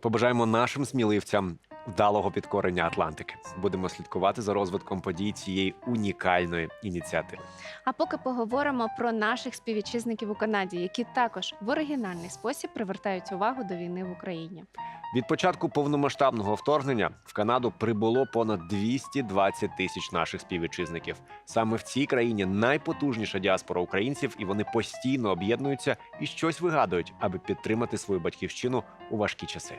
Побажаємо нашим сміливцям вдалого підкорення Атлантики. Будемо слідкувати за розвитком подій цієї унікальної ініціативи. А поки поговоримо про наших співвітчизників у Канаді, які також в оригінальний спосіб привертають увагу до війни в Україні. Від початку повномасштабного вторгнення в Канаду прибуло понад 220 тисяч наших співвітчизників. Саме в цій країні найпотужніша діаспора українців, і вони постійно об'єднуються і щось вигадують, аби підтримати свою батьківщину у важкі часи.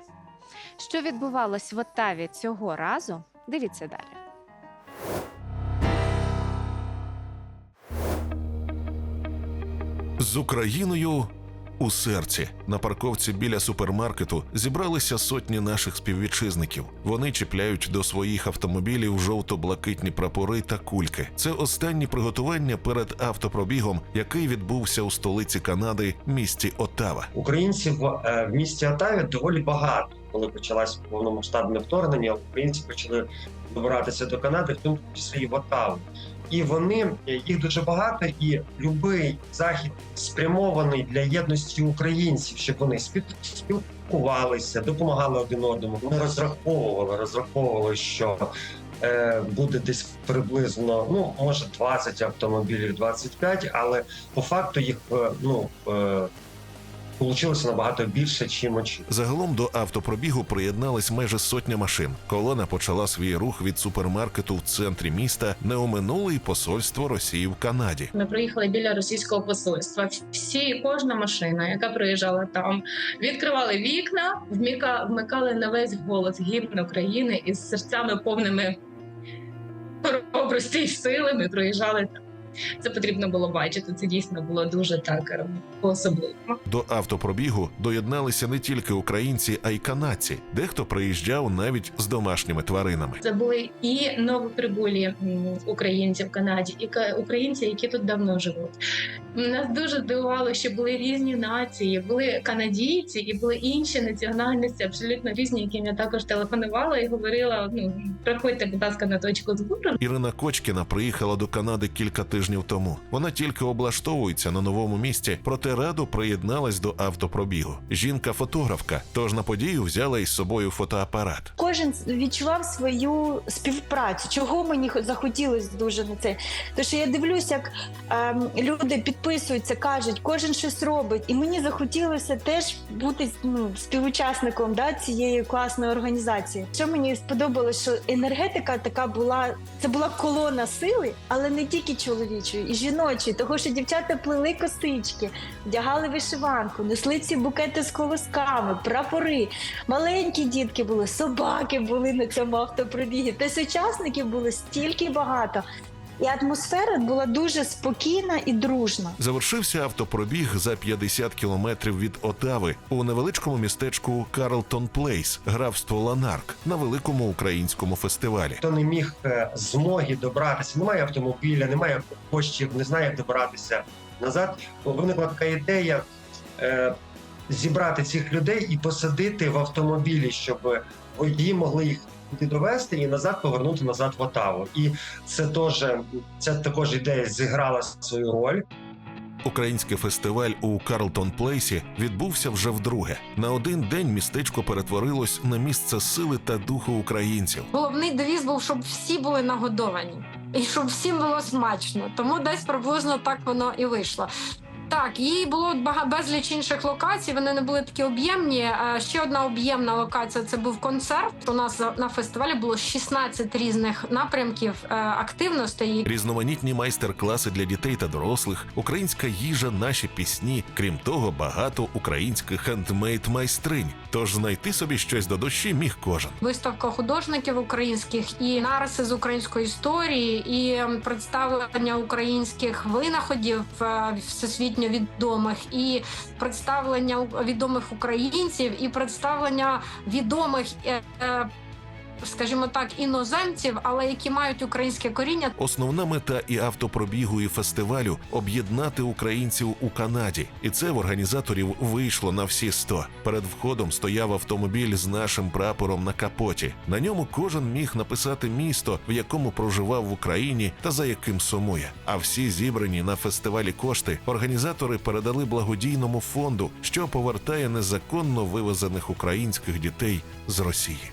Що відбувалось в Оттаві цього разу? Дивіться далі. З Україною у серці на парковці біля супермаркету зібралися сотні наших співвітчизників. Вони чіпляють до своїх автомобілів жовто-блакитні прапори та кульки. Це останні приготування перед автопробігом, який відбувся у столиці Канади, місті Оттава. Українців е, в місті Отаві доволі багато. Коли почалось повномасштабне вторгнення, українці почали добиратися до Канади, в тому числі і в Отаву. І вони їх дуже багато, і будь-який захід спрямований для єдності українців, щоб вони спілкувалися, допомагали один одному. Вони розраховували, розраховували, що е, буде десь приблизно, ну може 20 автомобілів, 25, але по факту їх е, ну. Е, Получилося набагато більше, чим очікували. Загалом до автопробігу приєднались майже сотня машин. Колона почала свій рух від супермаркету в центрі міста, не оминули й посольство Росії в Канаді. Ми приїхали біля російського посольства. Всі, кожна машина, яка приїжджала там, відкривали вікна, вміка, вмикали на весь голос гімн України із серцями повними хоробрості і сили. Ми проїжджали там. Це потрібно було бачити. Це дійсно було дуже так е, особливо. До автопробігу доєдналися не тільки українці, а й канадці. Дехто приїжджав навіть з домашніми тваринами. Це були і новоприбулі українці в Канаді, і українці, які тут давно живуть. Нас дуже здивувало, що були різні нації, були канадійці і були інші національності, абсолютно різні, яким я також телефонувала і говорила: ну приходьте, будь ласка, на точку збору. Ірина Кочкіна приїхала до Канади кілька тижнів тому. Вона тільки облаштовується на новому місці, проте радо приєдналась до автопробігу. Жінка-фотографка, тож на подію взяла із собою фотоапарат. Кожен відчував свою співпрацю. Чого мені хо- захотілося дуже на це? Тому що я дивлюся, як ем, люди підписуються, кажуть, кожен щось робить, і мені захотілося теж бути ну, співучасником да, цієї класної організації. Що мені сподобалося, що енергетика така була, це була колона сили, але не тільки чоловічої, і жіночої, того що дівчата плели косички, вдягали вишиванку, несли ці букети з колосками, прапори. Маленькі дітки були, собаки були на цьому автопробігі. Та сучасників було стільки багато. І атмосфера була дуже спокійна і дружна. Завершився автопробіг за 50 кілометрів від Отави у невеличкому містечку Карлтон Плейс, графство Ланарк на великому українському фестивалі. Хто не міг е, змоги добратися, немає автомобіля, немає коштів, не знає, як добиратися назад. Виникла така ідея е, зібрати цих людей і посадити в автомобілі, щоб водії могли їх туди довести і назад повернути назад в Отаву. І це теж ця також ідея зіграла свою роль. Український фестиваль у Карлтон Плейсі відбувся вже вдруге. На один день містечко перетворилось на місце сили та духу українців. Головний девіз був, щоб всі були нагодовані і щоб всім було смачно. Тому десь приблизно так воно і вийшло. Так, їй було безліч інших локацій. Вони не були такі об'ємні. Е, Ще одна об'ємна локація це був концерт. У нас на фестивалі було 16 різних напрямків е, активностей. Різноманітні майстер-класи для дітей та дорослих, українська їжа, наші пісні. Крім того, багато українських хендмейд майстринь. Тож знайти собі щось до душі міг кожен. Виставка художників українських і нариси з української історії, і ем, представлення українських винаходів е, всесвітньо відомих, і представлення відомих українців, і представлення відомих е, е, скажімо так, іноземців, але які мають українське коріння. Основна мета і автопробігу, і фестивалю об'єднати українців у Канаді, і це в організаторів вийшло на всі 100. Перед входом стояв автомобіль з нашим прапором на капоті. На ньому кожен міг написати місто, в якому проживав в Україні та за яким сумує. А всі зібрані на фестивалі кошти організатори передали благодійному фонду, що повертає незаконно вивезених українських дітей з Росії.